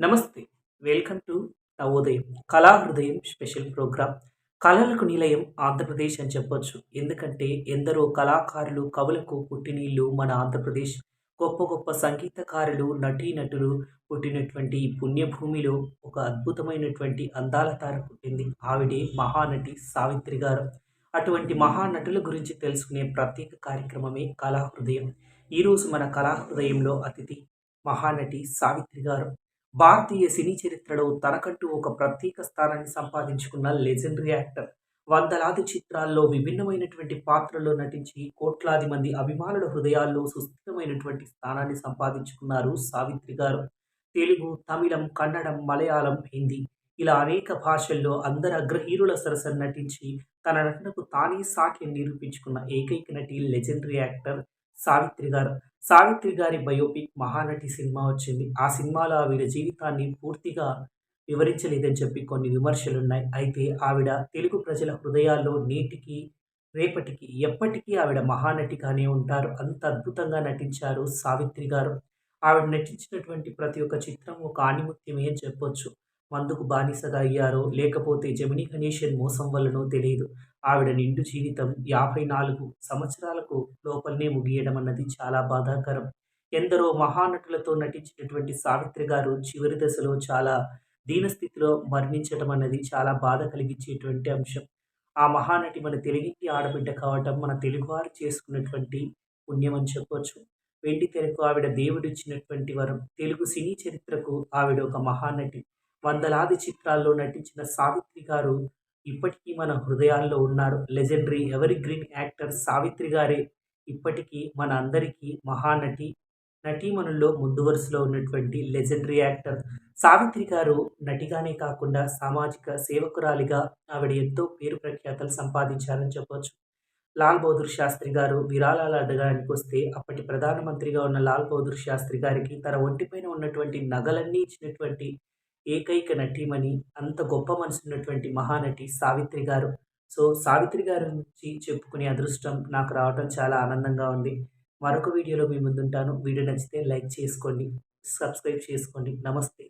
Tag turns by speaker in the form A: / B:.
A: నమస్తే. Welcome to నవోదయం కళా హృదయం స్పెషల్ ప్రోగ్రామ్. కళలకు నిలయం ఆంధ్రప్రదేశ్ అని చెప్పొచ్చు. ఎందుకంటే ఎందరో కళాకారులు కవులకు పుట్టినీళ్ళు మన ఆంధ్రప్రదేశ్. గొప్ప గొప్ప సంగీతకారులు నటీనటులు పుట్టినటువంటి పుణ్యభూమిలో ఒక అద్భుతమైనటువంటి అందాల తార పుట్టింది. ఆవిడే మహానటి సావిత్రి గారు. అటువంటి మహానటుల గురించి తెలుసుకునే ప్రత్యేక కార్యక్రమమే కళా హృదయం. ఈరోజు మన కళా హృదయంలో అతిథి మహానటి సావిత్రి గారు. భారతీయ సినీ చరిత్రలో తనకంటూ ఒక ప్రత్యేక స్థానాన్ని సంపాదించుకున్న లెజెండరీ యాక్టర్. వందలాది చిత్రాల్లో విభిన్నమైనటువంటి పాత్రల్లో నటించి కోట్లాది మంది అభిమానుల హృదయాల్లో సుస్థిరమైనటువంటి స్థానాన్ని సంపాదించుకున్నారు సావిత్రి గారు. తెలుగు తమిళం కన్నడం మలయాళం హిందీ ఇలా అనేక భాషల్లో అందరు అగ్రహీరుల సరసన నటించి తన నటనకు తానే సాఖ్యం నిరూపించుకున్న ఏకైక నటి లెజెండరీ యాక్టర్ సావిత్రి గారు. సావిత్రి గారి బయోపిక్ మహానటి సినిమా వచ్చింది. ఆ సినిమాలో ఆవిడ జీవితాన్ని పూర్తిగా వివరించలేదని చెప్పి కొన్ని విమర్శలు ఉన్నాయి అయితే ఆవిడ తెలుగు ప్రజల హృదయాల్లో నేటికి రేపటికి ఎప్పటికీ ఆవిడ మహానటిగానే ఉంటారు. అంత అద్భుతంగా నటించారు సావిత్రి గారు. ఆవిడ నటించినటువంటి ప్రతి ఒక్క చిత్రం ఒక ఆణిముత్యమే అని చెప్పొచ్చు. మందుకు బానిసగా అయ్యారో లేకపోతే జమినీ గణేషన్ మోసం వల్లనో తెలియదు. ఆవిడ నిండు జీవితం యాభై నాలుగు సంవత్సరాలకు లోపలనే ముగియడం అన్నది చాలా బాధాకరం. ఎందరో మహానటులతో నటించినటువంటి సావిత్రి గారు చివరి దశలో చాలా దీనస్థితిలో మరణించడం అన్నది చాలా బాధ కలిగించేటువంటి అంశం. ఆ మహానటి మన తెలుగింటి ఆడబిడ్డ కావటం మన తెలుగువారు చేసుకున్నటువంటి పుణ్యం అని చెప్పవచ్చు వెండి తెరకు ఆవిడ దేవుడిచ్చినటువంటి వరం తెలుగు సినీ చరిత్రకు ఆవిడ ఒక మహానటి. వందలాది చిత్రాల్లో నటించిన సావిత్రి గారు ఇప్పటికీ మన హృదయాల్లో ఉన్నారు. లెజెండరీ ఎవరి గ్రీన్ యాక్టర్ సావిత్రి గారే ఇప్పటికీ మన అందరికీ మహానటి నటీమణుల్లో ముందు వరుసలో ఉన్నటువంటి లెజెండరీ యాక్టర్ సావిత్రి గారు నటిగానే కాకుండా సామాజిక సేవకురాలిగా ఆవిడ ఎంతో పేరు ప్రఖ్యాతలు సంపాదించారని చెప్పవచ్చు లాల్ బహదూర్ శాస్త్రి గారు విరాళాలు అడగడానికి వస్తే అప్పటి ప్రధానమంత్రిగా ఉన్న లాల్ బహదూర్ శాస్త్రి గారికి తన ఒంటిపైన ఉన్నటువంటి నగలన్నీ ఇచ్చినటువంటి ఏకైక నటీమణి అంత గొప్ప మనసు ఉన్నటువంటి మహానటి సావిత్రి గారు. సో సావిత్రి గారి నుంచి చెప్పుకునే అదృష్టం నాకు రావడం చాలా ఆనందంగా ఉంది. మరొక వీడియోలో మీ ముందుంటాను. వీడియో నచ్చితే లైక్ చేసుకోండి సబ్స్క్రైబ్ చేసుకోండి. నమస్తే.